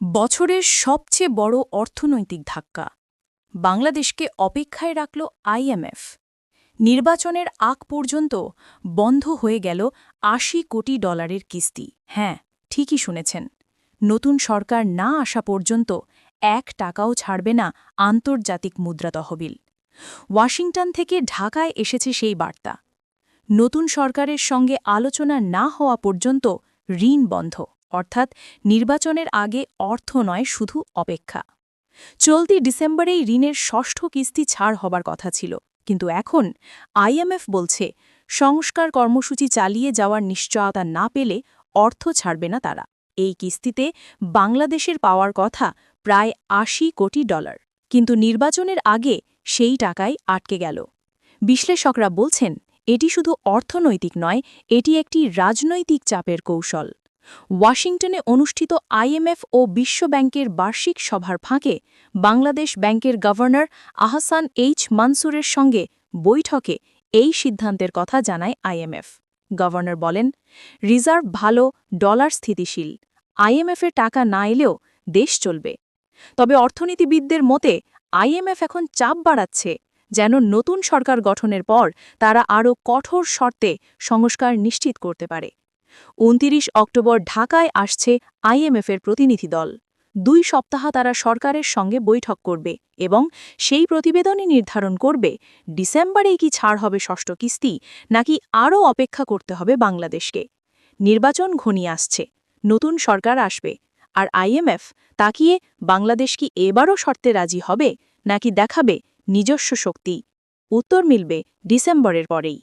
বছরের সবচেয়ে বড় অর্থনৈতিক ধাক্কা। বাংলাদেশকে অপেক্ষায় রাখল আইএমএফ নির্বাচনের আগ পর্যন্ত বন্ধ হয়ে গেল আশি কোটি ডলারের কিস্তি। হ্যাঁ ঠিকই শুনেছেন। নতুন সরকার না আসা পর্যন্ত এক টাকাও ছাড়বে না আন্তর্জাতিক মুদ্রা তহবিল। ওয়াশিংটন থেকে ঢাকায় এসেছে সেই বার্তা। নতুন সরকারের সঙ্গে আলোচনা না হওয়া পর্যন্ত ঋণ বন্ধ। অর্থাৎ নির্বাচনের আগে অর্থ নয়, শুধু অপেক্ষা। চলতি ডিসেম্বরেই ঋণের ষষ্ঠ কিস্তি ছাড় হবার কথা ছিল। কিন্তু এখন আইএমএফ বলছে, সংস্কার কর্মসূচি চালিয়ে যাওয়ার নিশ্চয়তা না পেলে অর্থ ছাড়বে না তারা। এই কিস্তিতে বাংলাদেশের পাওয়ার কথা প্রায় আশি কোটি ডলার। কিন্তু নির্বাচনের আগে সেই টাকাই আটকে গেল। বিশ্লেষকরা বলছেন, এটি শুধু অর্থনৈতিক নয়, এটি একটি রাজনৈতিক চাপের কৌশল। ওয়াশিংটনে অনুষ্ঠিত আইএমএফ ও বিশ্বব্যাংকের বার্ষিক সভার ফাঁকে বাংলাদেশ ব্যাংকের গভর্নর আহসান এইচ মানসুরের সঙ্গে বৈঠকে এই সিদ্ধান্তের কথা জানায় আইএমএফ। গভর্নর বলেন, রিজার্ভ ভালো, ডলার স্থিতিশীল। আইএমএফের টাকা না এলেও দেশ চলবে। তবে অর্থনীতিবিদদের মতে, আইএমএফ এখন চাপ বাড়াচ্ছে, যেন নতুন সরকার গঠনের পর তারা আরও কঠোর শর্তে সংস্কার নিশ্চিত করতে পারে। উনতিরিশ অক্টোবর ঢাকায় আসছে আইএমএফের প্রতিনিধি দল। দুই সপ্তাহ তারা সরকারের সঙ্গে বৈঠক করবে এবং সেই প্রতিবেদনই নির্ধারণ করবে, ডিসেম্বরেই কি ছাড় হবে ষষ্ঠ কিস্তি, নাকি আরও অপেক্ষা করতে হবে বাংলাদেশকে। নির্বাচন ঘনিয়ে আসছে, নতুন সরকার আসবে, আর আইএমএফ তাকিয়ে বাংলাদেশ কি এবারও শর্তে রাজি হবে, নাকি দেখাবে নিজস্ব শক্তি। উত্তর মিলবে ডিসেম্বরের পরেই।